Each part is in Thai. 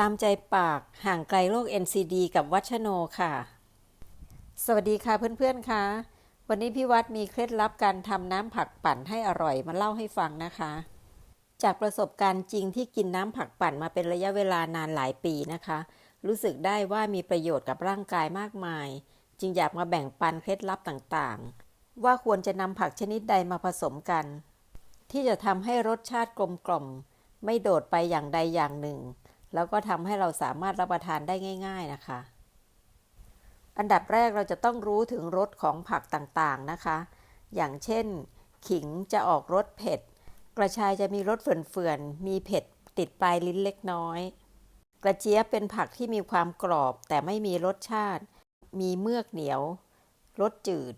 ตามใจปากห่างไกลโรค NCD กับวัชโนค่ะ สวัสดีค่ะเพื่อนๆค่ะ วันนี้พี่วัดมีเคล็ดลับการทำน้ำผักปั่นให้อร่อยมาเล่าให้ฟังนะคะ จากประสบการณ์จริงที่กินน้ำผักปั่นมาเป็นระยะเวลานานหลายปีนะคะ รู้สึกได้ว่ามีประโยชน์กับร่างกายมากมาย จึงอยากมาแบ่งปันเคล็ดลับต่างๆ ว่าควรจะนำผักชนิดใดมาผสมกัน ที่จะทำให้รสชาติกลมกล่อมไม่โดดไปอย่างใดอย่างหนึ่ง แล้วก็ทำให้เราสามารถรับประทานได้ง่าย ๆนะคะ อันดับแรกเราจะต้องรู้ถึงรสของผักต่างๆนะคะ อย่างเช่น ขิงจะออกรสเผ็ด กระชายจะมีรสเฟื่อนๆ มีเผ็ดติดปลายลิ้นเล็กน้อย กระเจี๊ยบเป็นผักที่มีความกรอบแต่ไม่มีรสชาติ มีเมือกเหนียว รสจืด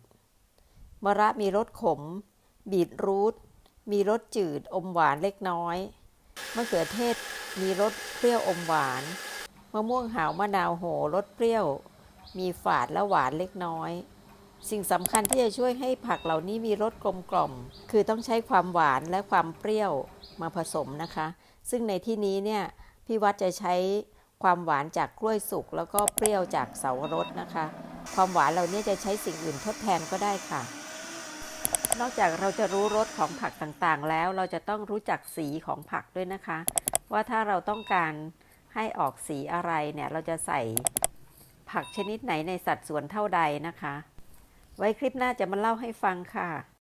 มะระมีรสขม บีทรูท มีรสจืดอมหวานเล็กน้อย มะเขือเทศมีรสเปรี้ยวอมหวาน มะม่วงหาวมะนาวโหรสเปรี้ยว มีฝาดและหวานเล็กน้อย สิ่งสำคัญที่จะช่วยให้ผักเหล่านี้มีรสกลมกล่อม คือต้องใช้ความหวานและความเปรี้ยวมาผสมนะคะ ซึ่งในที่นี้เนี่ยพี่วัดจะใช้ความหวานจากกล้วยสุกแล้วก็เปรี้ยวจากเสาวรสนะคะ ความหวานเหล่านี้จะใช้สิ่งอื่นทดแทนก็ได้ค่ะ นอกจากเราจะรู้รสของผักต่างๆ แล้วเราจะต้องรู้จักสีของผักด้วยนะคะ ว่าถ้าเราต้องการให้ออกสีอะไรเนี่ยเราจะใส่ผักชนิดไหนในสัดส่วนเท่าใดนะคะ ไว้คลิปหน้าจะมาเล่าให้ฟังค่ะ